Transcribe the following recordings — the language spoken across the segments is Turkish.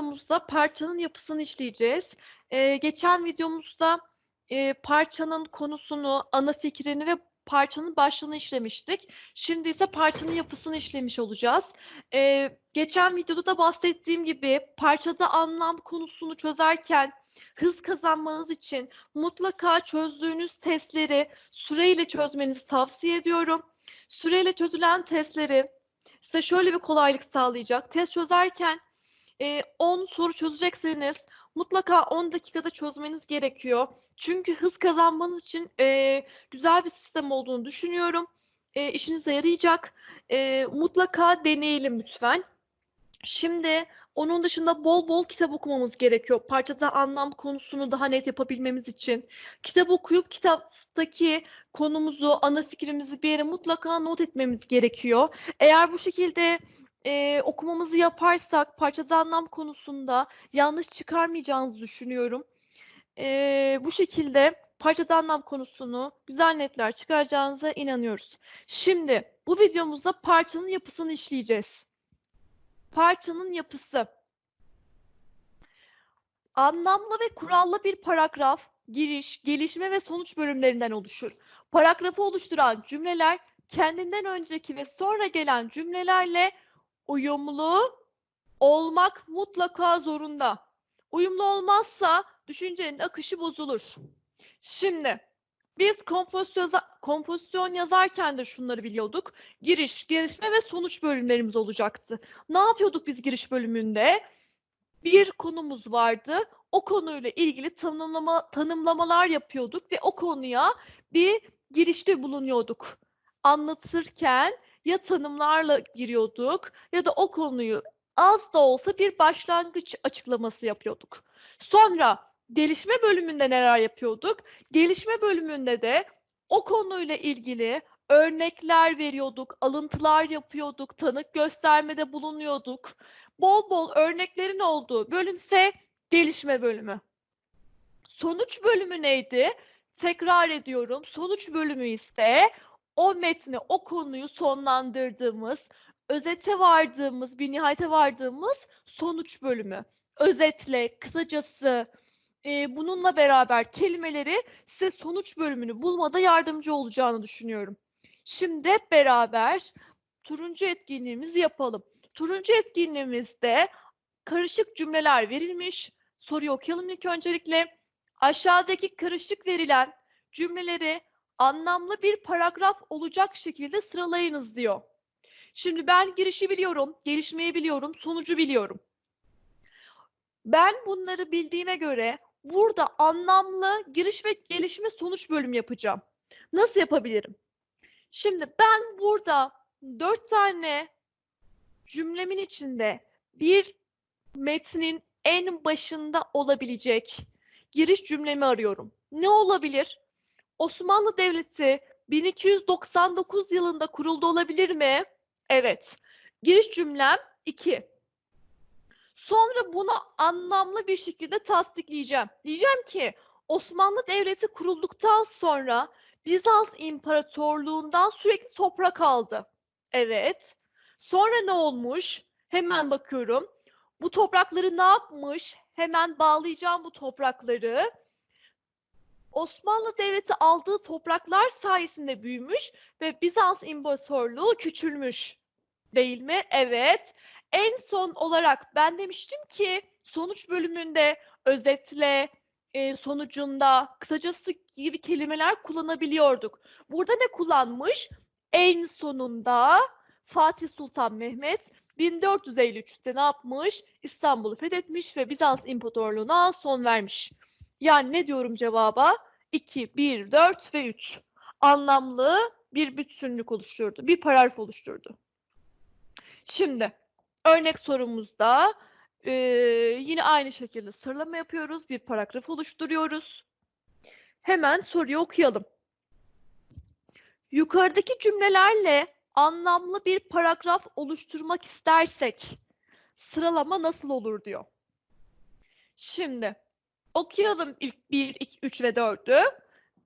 videomuzda parçanın yapısını işleyeceğiz. Eee, geçen videomuzda, eee, parçanın konusunu, ana fikrini ve parçanın başlığını işlemiştik. Şimdi ise parçanın yapısını işlemiş olacağız. Eee, geçen videoda da bahsettiğim gibi parçada anlam konusunu çözerken hız kazanmanız için mutlaka çözdüğünüz testleri süreyle çözmenizi tavsiye ediyorum. Süreyle çözülen testleri size şöyle bir kolaylık sağlayacak. Test çözerken eee, 10 soru çözecekseniz mutlaka 10 dakikada çözmeniz gerekiyor. Çünkü hız kazanmanız için eee, güzel bir sistem olduğunu düşünüyorum. Eee, işinize yarayacak. Eee, mutlaka deneyelim lütfen. Şimdi onun dışında bol bol kitap okumamız gerekiyor. Parçada anlam konusunu daha net yapabilmemiz için. Kitap okuyup kitaptaki konumuzu, ana fikrimizi bir yere mutlaka not etmemiz gerekiyor. Eğer bu şekilde eee, okumamızı yaparsak parçada anlam konusunda yanlış çıkarmayacağınızı düşünüyorum. Eee, bu şekilde parçada anlam konusunu güzel netler çıkaracağınıza inanıyoruz. Şimdi bu videomuzda parçanın yapısını işleyeceğiz. Parçanın yapısı. Anlamlı ve kurallı bir paragraf, giriş, gelişme ve sonuç bölümlerinden oluşur. Paragrafı oluşturan cümleler kendinden önceki ve sonra gelen cümlelerle uyumlu olmak mutlaka zorunda. Uyumlu olmazsa düşüncenin akışı bozulur. Şimdi biz kompozisyon, yaza- kompozisyon yazarken de şunları biliyorduk. Giriş, gelişme ve sonuç bölümlerimiz olacaktı. Ne yapıyorduk biz giriş bölümünde? Bir konumuz vardı. O konuyla ilgili tanımlama, tanımlamalar yapıyorduk ve o konuya bir girişte bulunuyorduk. Anlatırken ya tanımlarla giriyorduk ya da o konuyu az da olsa bir başlangıç açıklaması yapıyorduk. Sonra gelişme bölümünde neler yapıyorduk? Gelişme bölümünde de o konuyla ilgili örnekler veriyorduk, alıntılar yapıyorduk, tanık göstermede bulunuyorduk. Bol bol örneklerin olduğu bölümse gelişme bölümü. Sonuç bölümü neydi? Tekrar ediyorum. Sonuç bölümü ise o metni, o konuyu sonlandırdığımız, özete vardığımız, bir nihayete vardığımız sonuç bölümü. Özetle, kısacası, e, bununla beraber kelimeleri size sonuç bölümünü bulmada yardımcı olacağını düşünüyorum. Şimdi hep beraber turuncu etkinliğimizi yapalım. Turuncu etkinliğimizde karışık cümleler verilmiş. Soruyu okuyalım ilk öncelikle. Aşağıdaki karışık verilen cümleleri anlamlı bir paragraf olacak şekilde sıralayınız diyor. Şimdi ben girişi biliyorum, gelişmeyi biliyorum, sonucu biliyorum. Ben bunları bildiğime göre burada anlamlı giriş ve gelişme sonuç bölüm yapacağım. Nasıl yapabilirim? Şimdi ben burada dört tane cümlemin içinde bir metnin en başında olabilecek giriş cümlemi arıyorum. Ne olabilir? Osmanlı Devleti 1299 yılında kuruldu olabilir mi? Evet. Giriş cümlem 2. Sonra bunu anlamlı bir şekilde tasdikleyeceğim. Diyeceğim ki Osmanlı Devleti kurulduktan sonra Bizans İmparatorluğundan sürekli toprak aldı. Evet. Sonra ne olmuş? Hemen bakıyorum. Bu toprakları ne yapmış? Hemen bağlayacağım bu toprakları. Osmanlı Devleti aldığı topraklar sayesinde büyümüş ve Bizans İmparatorluğu küçülmüş. Değil mi? Evet. En son olarak ben demiştim ki sonuç bölümünde özetle, e, sonucunda, kısacası gibi kelimeler kullanabiliyorduk. Burada ne kullanmış? En sonunda Fatih Sultan Mehmet 1453'te ne yapmış? İstanbul'u fethetmiş ve Bizans İmparatorluğu'na son vermiş. Yani ne diyorum cevaba? 2, 1, 4 ve 3. Anlamlı bir bütünlük oluşturdu. Bir paragraf oluşturdu. Şimdi örnek sorumuzda eee, yine aynı şekilde sıralama yapıyoruz. Bir paragraf oluşturuyoruz. Hemen soruyu okuyalım. Yukarıdaki cümlelerle anlamlı bir paragraf oluşturmak istersek sıralama nasıl olur diyor. Şimdi okuyalım ilk 1, 2, 3 ve 4'ü.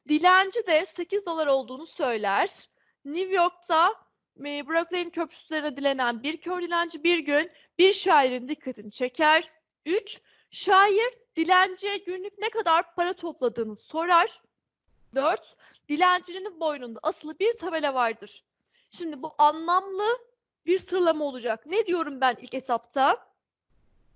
Dilenci de 8 dolar olduğunu söyler. New York'ta e, Brooklyn köprüsülerine dilenen bir kör dilenci bir gün bir şairin dikkatini çeker. 3. Şair dilenciye günlük ne kadar para topladığını sorar. 4. Dilencinin boynunda asılı bir tabela vardır. Şimdi bu anlamlı bir sıralama olacak. Ne diyorum ben ilk hesapta?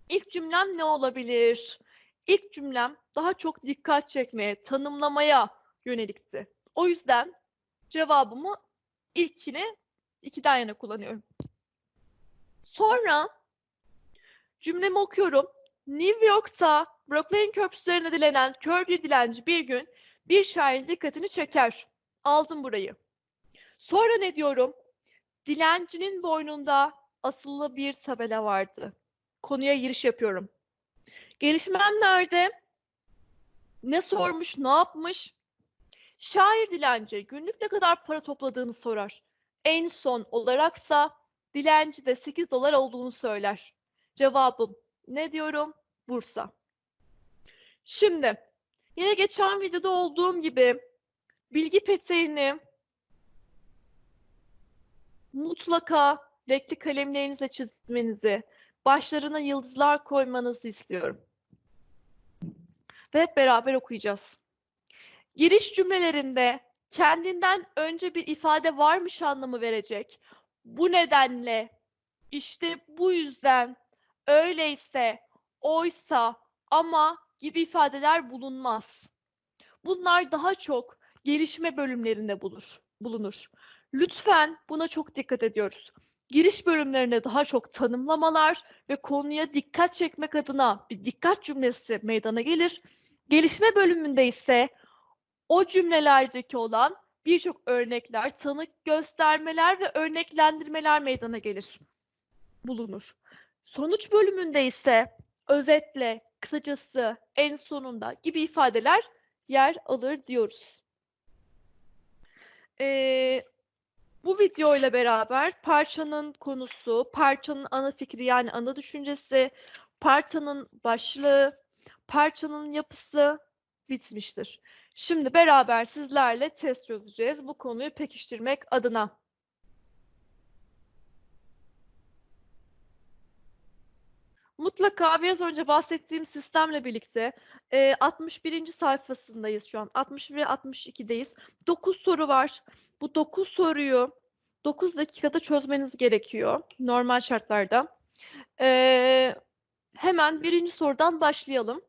İlk cümlem ne olabilir? İlk cümlem daha çok dikkat çekmeye, tanımlamaya yönelikti. O yüzden cevabımı ilkini ikiden yana kullanıyorum. Sonra cümlemi okuyorum. New York'ta Brooklyn Köprüsü üzerine dilenen kör bir dilenci bir gün bir şairin dikkatini çeker. Aldım burayı. Sonra ne diyorum? Dilencinin boynunda asılı bir tabela vardı. Konuya giriş yapıyorum. Gelişmem nerede? Ne sormuş, ne yapmış? Şair dilenci günlük ne kadar para topladığını sorar. En son olaraksa dilenci de 8 dolar olduğunu söyler. Cevabım ne diyorum? Bursa. Şimdi yine geçen videoda olduğum gibi bilgi peteğini mutlaka renkli kalemlerinizle çizmenizi, başlarına yıldızlar koymanızı istiyorum. Ve hep beraber okuyacağız. Giriş cümlelerinde kendinden önce bir ifade varmış anlamı verecek. Bu nedenle, işte bu yüzden, öyleyse, oysa, ama gibi ifadeler bulunmaz. Bunlar daha çok gelişme bölümlerinde bulur, bulunur. Lütfen buna çok dikkat ediyoruz. Giriş bölümlerinde daha çok tanımlamalar ve konuya dikkat çekmek adına bir dikkat cümlesi meydana gelir. Gelişme bölümünde ise o cümlelerdeki olan birçok örnekler, tanık göstermeler ve örneklendirmeler meydana gelir, bulunur. Sonuç bölümünde ise özetle, kısacası, en sonunda gibi ifadeler yer alır diyoruz. Ee, bu video ile beraber parçanın konusu, parçanın ana fikri yani ana düşüncesi, parçanın başlığı, parçanın yapısı bitmiştir. Şimdi beraber sizlerle test çözeceğiz bu konuyu pekiştirmek adına. Mutlaka biraz önce bahsettiğim sistemle birlikte e, 61. sayfasındayız şu an. 61 ve 62'deyiz. 9 soru var. Bu 9 soruyu 9 dakikada çözmeniz gerekiyor normal şartlarda. E, hemen birinci sorudan başlayalım.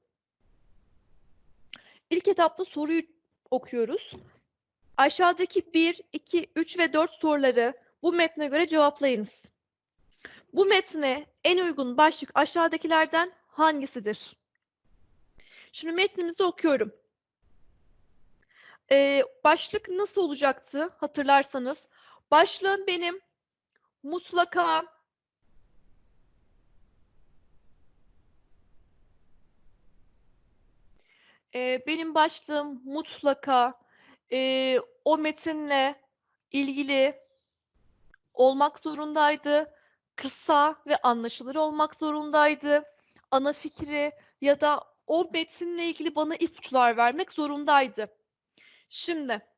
İlk etapta soruyu okuyoruz. Aşağıdaki 1, 2, 3 ve 4 soruları bu metne göre cevaplayınız. Bu metne en uygun başlık aşağıdakilerden hangisidir? Şimdi metnimizi okuyorum. Ee, başlık nasıl olacaktı hatırlarsanız? Başlığım benim mutlaka e, benim başlığım mutlaka e, o metinle ilgili olmak zorundaydı. Kısa ve anlaşılır olmak zorundaydı. Ana fikri ya da o metinle ilgili bana ipuçlar vermek zorundaydı. Şimdi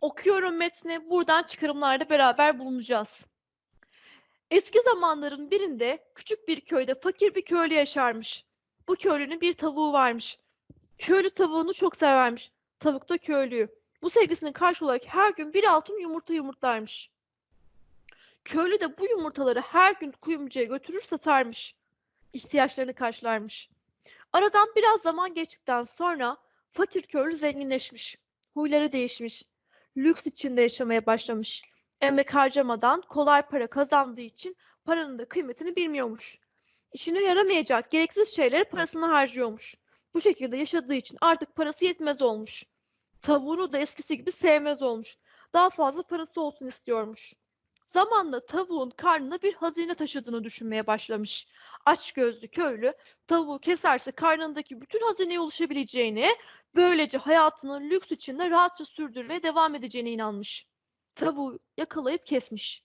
okuyorum metni. Buradan çıkarımlarda beraber bulunacağız. Eski zamanların birinde küçük bir köyde fakir bir köylü yaşarmış. Bu köylünün bir tavuğu varmış. Köylü tavuğunu çok severmiş. Tavuk da köylüyü. Bu sevgisinin karşı olarak her gün bir altın yumurta yumurtlarmış. Köylü de bu yumurtaları her gün kuyumcuya götürür satarmış. İhtiyaçlarını karşılarmış. Aradan biraz zaman geçtikten sonra fakir köylü zenginleşmiş. Huyları değişmiş. Lüks içinde yaşamaya başlamış. Emek harcamadan kolay para kazandığı için paranın da kıymetini bilmiyormuş. İşine yaramayacak gereksiz şeylere parasını harcıyormuş. Bu şekilde yaşadığı için artık parası yetmez olmuş. Tavuğunu da eskisi gibi sevmez olmuş. Daha fazla parası olsun istiyormuş. Zamanla tavuğun karnına bir hazine taşıdığını düşünmeye başlamış. Aç gözlü köylü tavuğu keserse karnındaki bütün hazineye ulaşabileceğini, böylece hayatının lüks içinde rahatça sürdürmeye devam edeceğine inanmış. Tavuğu yakalayıp kesmiş.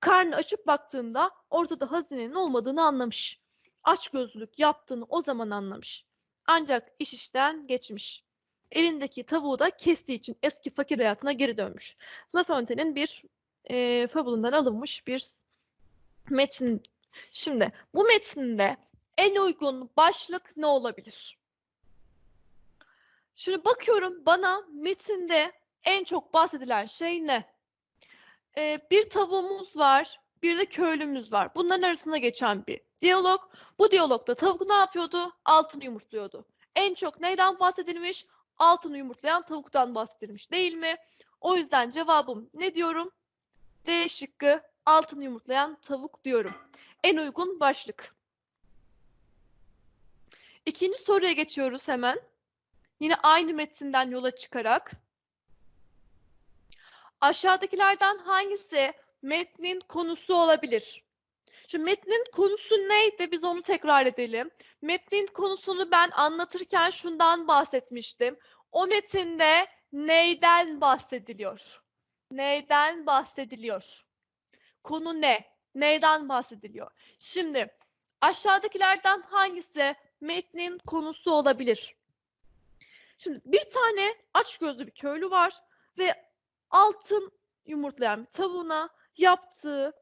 Karnı açıp baktığında ortada hazinenin olmadığını anlamış. Aç gözlülük yaptığını o zaman anlamış. Ancak iş işten geçmiş. Elindeki tavuğu da kestiği için eski fakir hayatına geri dönmüş. La Fontaine'in bir e, fabulundan alınmış bir metin. Şimdi bu metinde En uygun başlık ne olabilir? Şimdi bakıyorum bana metinde en çok bahsedilen şey ne? Ee, bir tavuğumuz var, bir de köylümüz var. Bunların arasında geçen bir diyalog. Bu diyalogda tavuk ne yapıyordu? Altını yumurtluyordu. En çok neyden bahsedilmiş? Altını yumurtlayan tavuktan bahsedilmiş değil mi? O yüzden cevabım ne diyorum? D şıkkı altını yumurtlayan tavuk diyorum. En uygun başlık. İkinci soruya geçiyoruz hemen. Yine aynı metinden yola çıkarak. Aşağıdakilerden hangisi metnin konusu olabilir? Şimdi metnin konusu neydi? Biz onu tekrar edelim. Metnin konusunu ben anlatırken şundan bahsetmiştim. O metinde neyden bahsediliyor? Neyden bahsediliyor? Konu ne? Neyden bahsediliyor? Şimdi aşağıdakilerden hangisi metnin konusu olabilir? Şimdi bir tane aç gözlü bir köylü var ve altın yumurtlayan bir tavuğuna yaptığı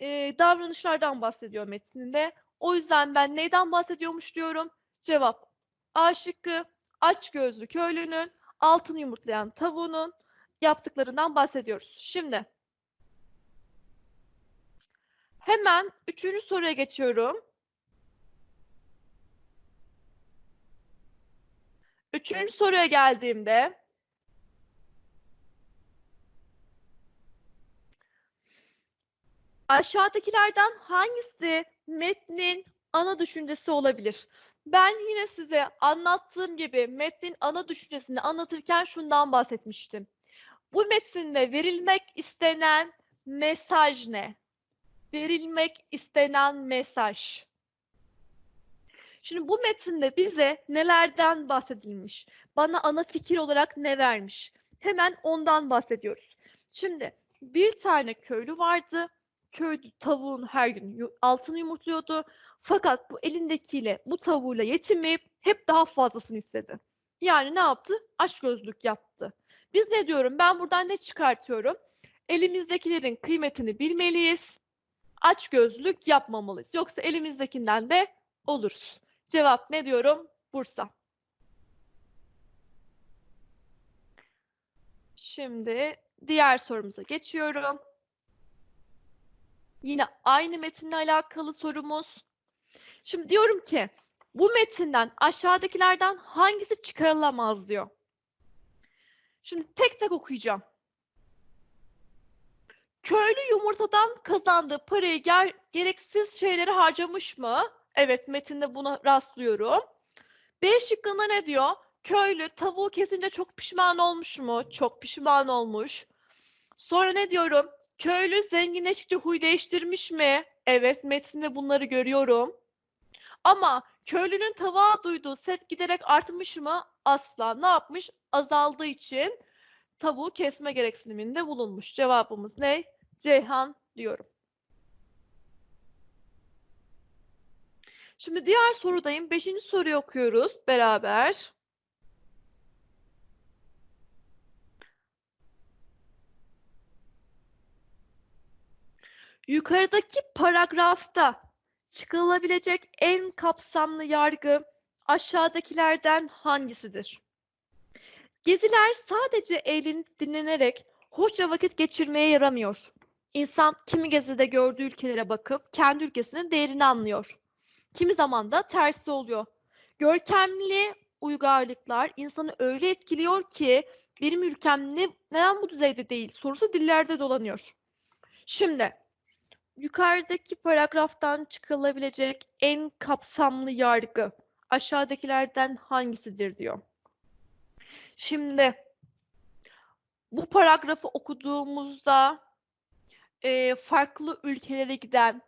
e, davranışlardan bahsediyor metninde. O yüzden ben neyden bahsediyormuş diyorum. Cevap A şıkkı aç gözlü köylünün altın yumurtlayan tavuğunun yaptıklarından bahsediyoruz. Şimdi hemen üçüncü soruya geçiyorum. Üçüncü soruya geldiğimde aşağıdakilerden hangisi metnin ana düşüncesi olabilir? Ben yine size anlattığım gibi metnin ana düşüncesini anlatırken şundan bahsetmiştim. Bu metinde verilmek istenen mesaj ne? Verilmek istenen mesaj. Şimdi bu metinde bize nelerden bahsedilmiş? Bana ana fikir olarak ne vermiş? Hemen ondan bahsediyoruz. Şimdi bir tane köylü vardı. Köylü tavuğun her gün altını yumurtluyordu. Fakat bu elindekiyle, bu tavuğuyla yetinmeyip hep daha fazlasını istedi. Yani ne yaptı? Açgözlük yaptı. Biz ne diyorum? Ben buradan ne çıkartıyorum? Elimizdekilerin kıymetini bilmeliyiz. Açgözlük yapmamalıyız. Yoksa elimizdekinden de oluruz. Cevap ne diyorum? Bursa. Şimdi diğer sorumuza geçiyorum. Yine aynı metinle alakalı sorumuz. Şimdi diyorum ki bu metinden aşağıdakilerden hangisi çıkarılamaz diyor. Şimdi tek tek okuyacağım. Köylü yumurtadan kazandığı parayı ger gereksiz şeylere harcamış mı? Evet metinde buna rastlıyorum. B şıkkında ne diyor? Köylü tavuğu kesince çok pişman olmuş mu? Çok pişman olmuş. Sonra ne diyorum? Köylü zenginleştikçe huy değiştirmiş mi? Evet metinde bunları görüyorum. Ama köylünün tavuğa duyduğu set giderek artmış mı? Asla. Ne yapmış? Azaldığı için tavuğu kesme gereksiniminde bulunmuş. Cevabımız ne? Ceyhan diyorum. Şimdi diğer sorudayım. Beşinci soruyu okuyoruz beraber. Yukarıdaki paragrafta çıkılabilecek en kapsamlı yargı aşağıdakilerden hangisidir? Geziler sadece eğlenip dinlenerek hoşça vakit geçirmeye yaramıyor. İnsan kimi gezide gördüğü ülkelere bakıp kendi ülkesinin değerini anlıyor. Kimi zaman da tersi oluyor. Görkemli uygarlıklar insanı öyle etkiliyor ki benim ülkem ne, neden bu düzeyde değil sorusu dillerde dolanıyor. Şimdi yukarıdaki paragraftan çıkılabilecek en kapsamlı yargı aşağıdakilerden hangisidir diyor. Şimdi bu paragrafı okuduğumuzda e, farklı ülkelere giden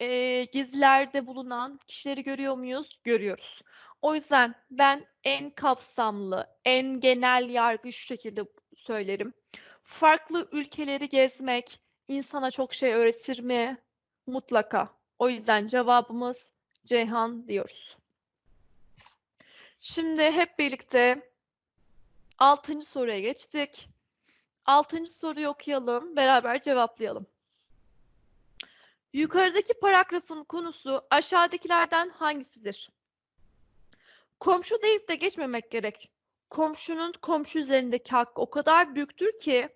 e, gezilerde bulunan kişileri görüyor muyuz? Görüyoruz. O yüzden ben en kapsamlı, en genel yargı şu şekilde söylerim. Farklı ülkeleri gezmek insana çok şey öğretir mi? Mutlaka. O yüzden cevabımız Ceyhan diyoruz. Şimdi hep birlikte altıncı soruya geçtik. Altıncı soruyu okuyalım, beraber cevaplayalım. Yukarıdaki paragrafın konusu aşağıdakilerden hangisidir? Komşu deyip de geçmemek gerek. Komşunun komşu üzerindeki hakkı o kadar büyüktür ki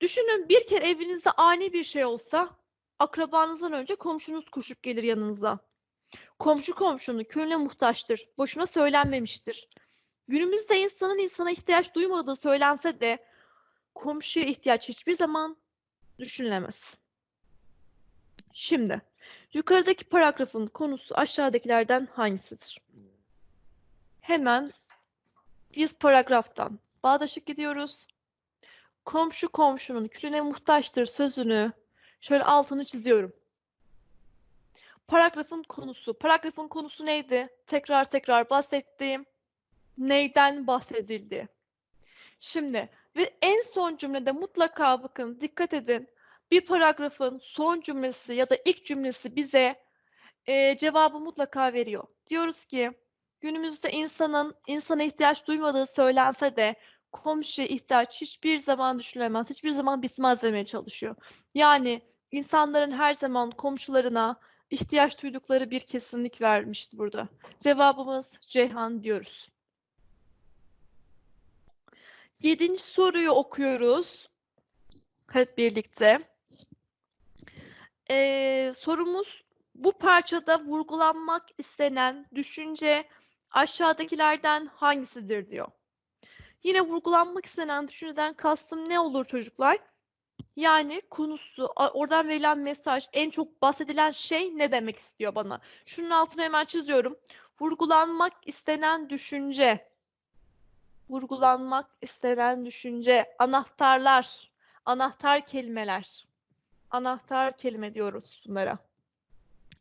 düşünün bir kere evinizde ani bir şey olsa akrabanızdan önce komşunuz koşup gelir yanınıza. Komşu komşunun külüne muhtaçtır. Boşuna söylenmemiştir. Günümüzde insanın insana ihtiyaç duymadığı söylense de komşuya ihtiyaç hiçbir zaman düşünülemez. Şimdi yukarıdaki paragrafın konusu aşağıdakilerden hangisidir? Hemen biz paragraftan bağdaşık gidiyoruz. Komşu komşunun külüne muhtaçtır sözünü şöyle altını çiziyorum. Paragrafın konusu. Paragrafın konusu neydi? Tekrar tekrar bahsettiğim neyden bahsedildi? Şimdi ve en son cümlede mutlaka bakın dikkat edin. Bir paragrafın son cümlesi ya da ilk cümlesi bize e, cevabı mutlaka veriyor. Diyoruz ki günümüzde insanın insana ihtiyaç duymadığı söylense de komşuya ihtiyaç hiçbir zaman düşünülemez, hiçbir zaman bitmez demeye çalışıyor. Yani insanların her zaman komşularına ihtiyaç duydukları bir kesinlik vermişti burada. Cevabımız Ceyhan diyoruz. Yedinci soruyu okuyoruz. Hep birlikte. Ee, sorumuz bu parçada vurgulanmak istenen düşünce aşağıdakilerden hangisidir diyor. Yine vurgulanmak istenen düşünceden kastım ne olur çocuklar? Yani konusu, oradan verilen mesaj, en çok bahsedilen şey ne demek istiyor bana? Şunun altına hemen çiziyorum. Vurgulanmak istenen düşünce. Vurgulanmak istenen düşünce. Anahtarlar, anahtar kelimeler. Anahtar kelime diyoruz bunlara.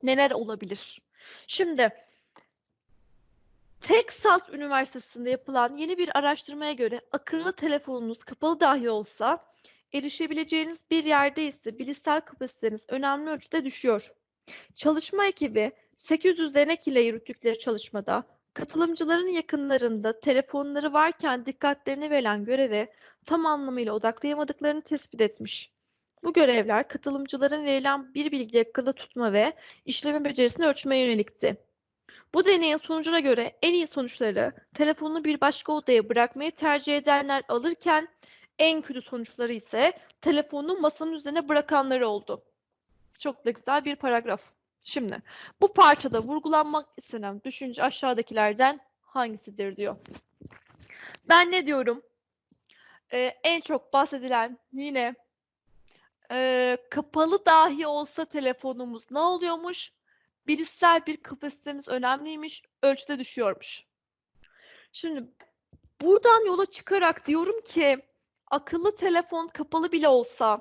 Neler olabilir? Şimdi Texas Üniversitesi'nde yapılan yeni bir araştırmaya göre akıllı telefonunuz kapalı dahi olsa erişebileceğiniz bir yerde ise bilişsel kapasiteniz önemli ölçüde düşüyor. Çalışma ekibi 800 denek ile yürüttükleri çalışmada katılımcıların yakınlarında telefonları varken dikkatlerini verilen göreve tam anlamıyla odaklayamadıklarını tespit etmiş. Bu görevler katılımcıların verilen bir bilgiyi akılda tutma ve işleme becerisini ölçmeye yönelikti. Bu deneyin sonucuna göre en iyi sonuçları telefonunu bir başka odaya bırakmayı tercih edenler alırken en kötü sonuçları ise telefonunu masanın üzerine bırakanları oldu. Çok da güzel bir paragraf. Şimdi bu parçada vurgulanmak istenen düşünce aşağıdakilerden hangisidir diyor. Ben ne diyorum? Ee, en çok bahsedilen yine e, kapalı dahi olsa telefonumuz ne oluyormuş? Bilişsel bir kapasitemiz önemliymiş, ölçüde düşüyormuş. Şimdi buradan yola çıkarak diyorum ki akıllı telefon kapalı bile olsa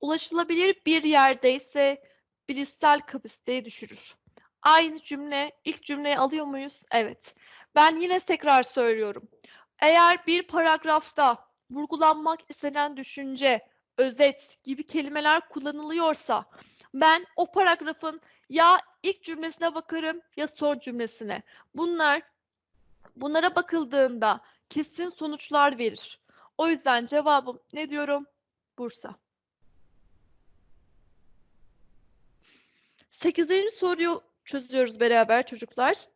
ulaşılabilir bir yerdeyse bilişsel kapasiteyi düşürür. Aynı cümle ilk cümleyi alıyor muyuz? Evet. Ben yine tekrar söylüyorum. Eğer bir paragrafta vurgulanmak istenen düşünce, özet gibi kelimeler kullanılıyorsa ben o paragrafın ya ilk cümlesine bakarım ya son cümlesine. Bunlar bunlara bakıldığında kesin sonuçlar verir. O yüzden cevabım ne diyorum? Bursa. Sekizinci soruyu çözüyoruz beraber çocuklar.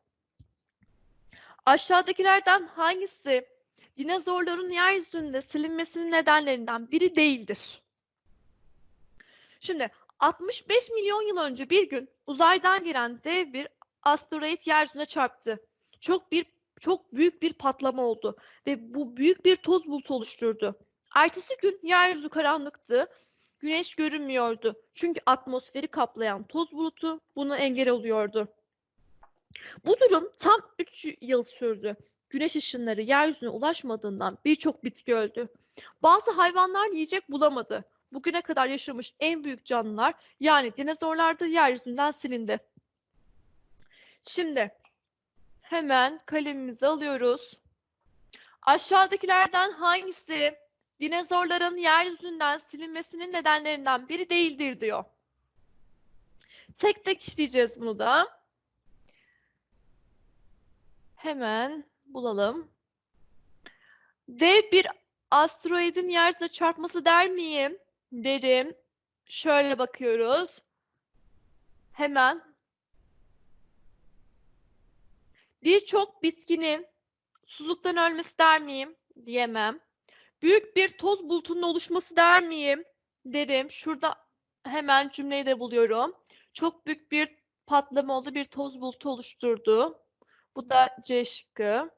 Aşağıdakilerden hangisi dinozorların yeryüzünde silinmesinin nedenlerinden biri değildir? Şimdi 65 milyon yıl önce bir gün uzaydan gelen dev bir asteroid yeryüzüne çarptı. Çok bir çok büyük bir patlama oldu ve bu büyük bir toz bulutu oluşturdu. Ertesi gün yeryüzü karanlıktı. Güneş görünmüyordu. Çünkü atmosferi kaplayan toz bulutu bunu engel oluyordu. Bu durum tam 3 yıl sürdü. Güneş ışınları yeryüzüne ulaşmadığından birçok bitki öldü. Bazı hayvanlar yiyecek bulamadı. Bugüne kadar yaşamış en büyük canlılar yani dinozorlar da yeryüzünden silindi. Şimdi Hemen kalemimizi alıyoruz. Aşağıdakilerden hangisi dinozorların yeryüzünden silinmesinin nedenlerinden biri değildir diyor. Tek tek işleyeceğiz bunu da. Hemen bulalım. Dev bir asteroidin yeryüzüne çarpması der miyim? Derim. Şöyle bakıyoruz. hemen birçok bitkinin susuzluktan ölmesi der miyim? Diyemem. Büyük bir toz bulutunun oluşması der miyim? Derim. Şurada hemen cümleyi de buluyorum. Çok büyük bir patlama oldu, bir toz bulutu oluşturdu. Bu da C şıkkı.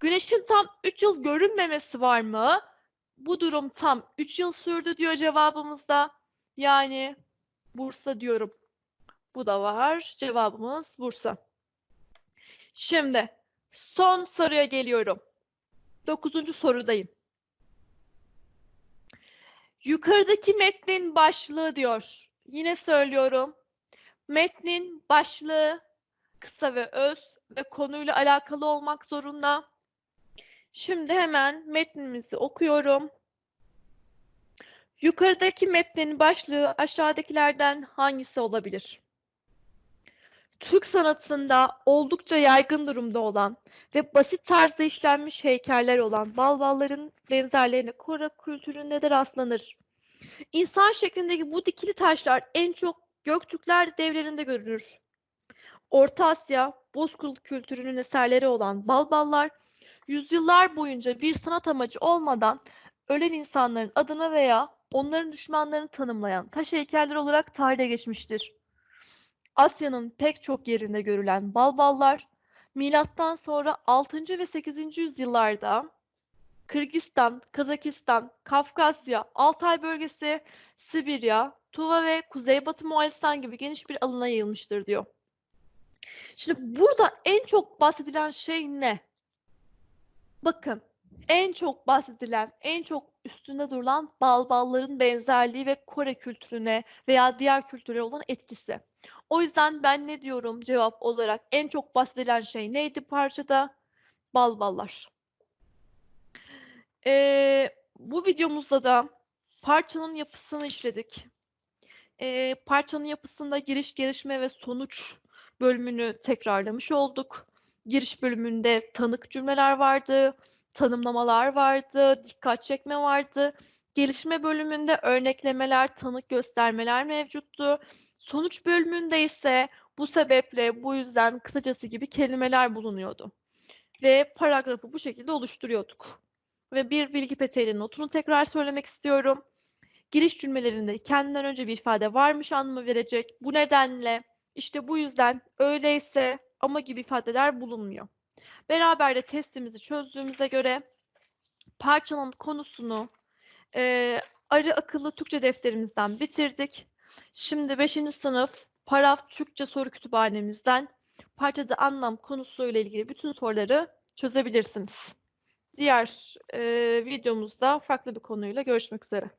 Güneşin tam 3 yıl görünmemesi var mı? Bu durum tam 3 yıl sürdü diyor cevabımızda. Yani Bursa diyorum. Bu da var. Cevabımız Bursa. Şimdi son soruya geliyorum. Dokuzuncu sorudayım. Yukarıdaki metnin başlığı diyor. Yine söylüyorum. Metnin başlığı kısa ve öz ve konuyla alakalı olmak zorunda. Şimdi hemen metnimizi okuyorum. Yukarıdaki metnin başlığı aşağıdakilerden hangisi olabilir? Türk sanatında oldukça yaygın durumda olan ve basit tarzda işlenmiş heykeller olan balbalların benzerlerine Kora kültüründe de rastlanır. İnsan şeklindeki bu dikili taşlar en çok Göktürkler devlerinde görülür. Orta Asya, Bozkurt kültürünün eserleri olan balballar, yüzyıllar boyunca bir sanat amacı olmadan ölen insanların adına veya onların düşmanlarını tanımlayan taş heykeller olarak tarihe geçmiştir. Asya'nın pek çok yerinde görülen balballar, milattan sonra 6. ve 8. yüzyıllarda Kırgızistan, Kazakistan, Kafkasya, Altay bölgesi, Sibirya, Tuva ve Kuzeybatı Moğolistan gibi geniş bir alana yayılmıştır diyor. Şimdi burada en çok bahsedilen şey ne? Bakın en çok bahsedilen, en çok üstünde durulan balbalların benzerliği ve Kore kültürüne veya diğer kültürlere olan etkisi. O yüzden ben ne diyorum cevap olarak en çok bahsedilen şey neydi parçada? Balballar. Ee, bu videomuzda da parçanın yapısını işledik. Ee, parçanın yapısında giriş, gelişme ve sonuç bölümünü tekrarlamış olduk. Giriş bölümünde tanık cümleler vardı, tanımlamalar vardı, dikkat çekme vardı. Gelişme bölümünde örneklemeler, tanık göstermeler mevcuttu. Sonuç bölümünde ise bu sebeple, bu yüzden, kısacası gibi kelimeler bulunuyordu. Ve paragrafı bu şekilde oluşturuyorduk. Ve bir bilgi peteğinin notunu tekrar söylemek istiyorum. Giriş cümlelerinde kendinden önce bir ifade varmış anlamı verecek. Bu nedenle, işte bu yüzden, öyleyse, ama gibi ifadeler bulunmuyor. Beraber de testimizi çözdüğümüze göre parçanın konusunu e, arı akıllı Türkçe defterimizden bitirdik. Şimdi 5. sınıf Paraf Türkçe soru kütüphanemizden parçada anlam konusuyla ilgili bütün soruları çözebilirsiniz. Diğer e, videomuzda farklı bir konuyla görüşmek üzere.